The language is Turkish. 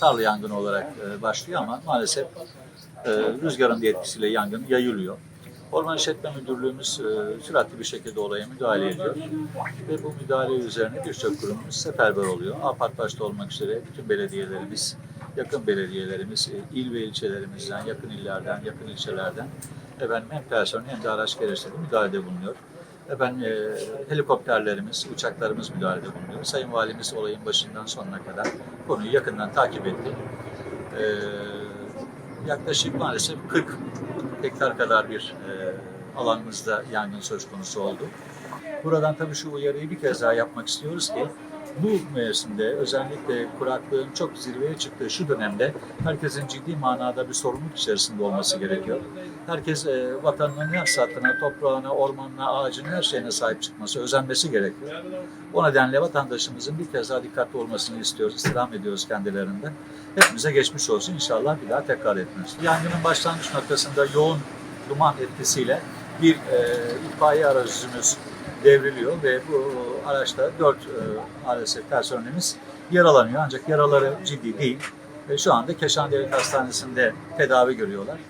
tarla yangını olarak e, başlıyor ama maalesef e, rüzgarın da etkisiyle yangın yayılıyor. Orman İşletme Müdürlüğümüz e, süratli bir şekilde olaya müdahale ediyor. Ve bu müdahale üzerine birçok kurumumuz seferber oluyor. AFAD başta olmak üzere bütün belediyelerimiz, yakın belediyelerimiz, e, il ve ilçelerimizden, yakın illerden, yakın ilçelerden efendim hem personel hem de araç gereçleri müdahalede bulunuyor. Efendim, e, helikopterlerimiz, uçaklarımız müdahalede bulunuyor. Sayın Valimiz olayın başından sonuna kadar konuyu yakından takip etti. E, yaklaşık maalesef 40 hektar kadar bir e, alanımızda yangın söz konusu oldu. Buradan tabii şu uyarıyı bir kez daha yapmak istiyoruz ki bu mevsimde özellikle kuraklığın çok zirveye çıktığı şu dönemde herkesin ciddi manada bir sorumluluk içerisinde olması gerekiyor. Herkes e, vatanının her satına, toprağına, ormanına, ağacına, her şeyine sahip çıkması, özenmesi gerekiyor. O nedenle vatandaşımızın bir kez daha dikkatli olmasını istiyoruz, istirham ediyoruz kendilerinden. Hepimize geçmiş olsun inşallah bir daha tekrar etmez. Yangının başlangıç noktasında yoğun duman etkisiyle bir e, itfaiye aracımız devriliyor ve bu araçta dört e, maalesef personelimiz yaralanıyor ancak yaraları ciddi değil. Ve şu anda Keşan Devlet Hastanesi'nde tedavi görüyorlar.